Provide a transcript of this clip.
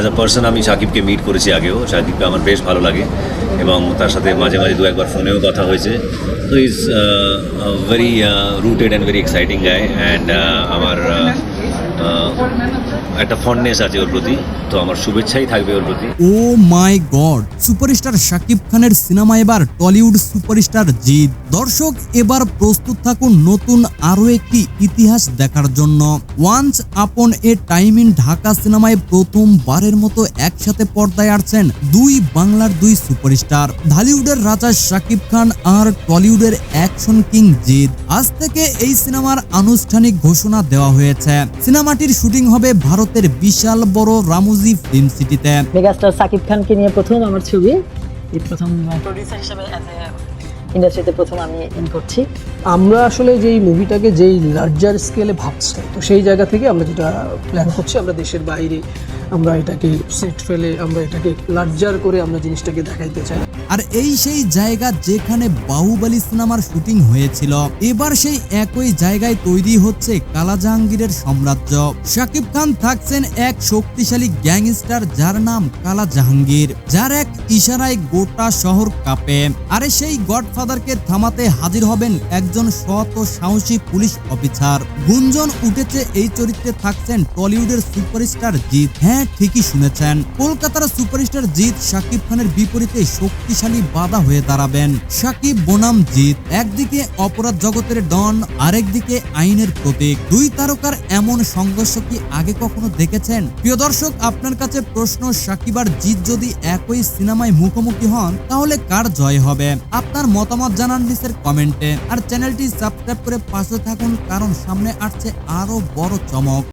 As a person আমি সাকিবকে meet করেছি আগেও। সাকিবকে আমার বেশ ভালো লাগে এবং তার সাথে মাঝে মাঝে দু একবার ফোনেও কথা হয়েছে। তো is very rooted and very exciting guy and আমার uh, একটা ফন্ডনেস আছে ওর প্রতি, তো আমার শুভেচ্ছাই থাকবে ওর প্রতি। Oh my god, superstar Shakib খানের সিনেমা এবার টলিউড সুপারস্টার জিৎ। দর্শক, এবার প্রস্তুত থাকুন নতুন আরও একটি ইতিহাস দেখার জন্য। Once upon A time in Dhaka সিনেমায় প্রথমবারের মতো একসাথে পর্দায় আসছেন দুই বাংলার দুই সুপারস্টার। ঢালিউডের রাজা শাকিব খান আর টলিউডের অ্যাকশন কিং জিৎ। আজ থেকে এই সিনেমার আনুষ্ঠানিক ঘোষণা দেওয়া হয়েছে। সিনেমাটির শুটিং হবে ভারতের বিশাল বড় রামুজি ফিল্ম সিটিতে মেগাস্টার সাকিব খানকে নিয়ে প্রথম আমার ছবি। এই প্রথম প্রডিউসার হিসেবে ইন্ডাস্ট্রিতে প্রথম আমি ইন করছি। আমরা আসলে যেই মুভিটাকে যেই লার্জার স্কেলে ভাবছি তো সেই জায়গা থেকে আমরা যেটা প্ল্যান করছি আমরা দেশের বাইরে আমরা এটাকে সেট ফেলে আমরা এটাকে লার্জার করে আমরা জিনিসটাকে দেখাইতে চাই। আর এই সেই জায়গা যেখানে বাহুবলী সিনেমার শুটিং হয়েছিল, এবার সেই একই জায়গায় তৈরি হচ্ছে কালা জাহাঙ্গীরের সাম্রাজ্য। শাকিব খান থাকছেন এক শক্তিশালী গ্যাংস্টার যার নাম কালা জাহাঙ্গীর যার এক ইশারায় গোটা শহর কাঁপে। আরে সেই গডফাদারকে থামাতে হাজির হবেন একজন সৎ ও সাহসী পুলিশ অফিসার। গুঞ্জন উঠেছে এই চরিত্রে থাকছেন টলিউডের সুপারস্টার জিৎ। হ্যাঁ ঠিকই শুনেছেন। কলকাতার সুপারস্টার জিৎ শাকিব খানের বিপরীতে শক্তিশালী বাধা হয়ে দাঁড়াবেন। শাকিব বনাম জিৎ, একদিকে অপরাধ জগতের ডন, আরেকদিকে আইনের প্রতীক। দুই তারকার এমন সংঘর্ষ কি আগে কখনো দেখেছেন? প্রিয় দর্শক, আপনার কাছে প্রশ্ন শাকিব আর জিৎ যদি একই সিনেমায় মুখোমুখি হন, তাহলে কার জয় হবে? আপনার মতামত জানান নিচের কমেন্টে। আর চ্যানেলটি সাবস্ক্রাইব করে পাশে থাকুন, কারণ সামনে আসছে আরও বড় চমক।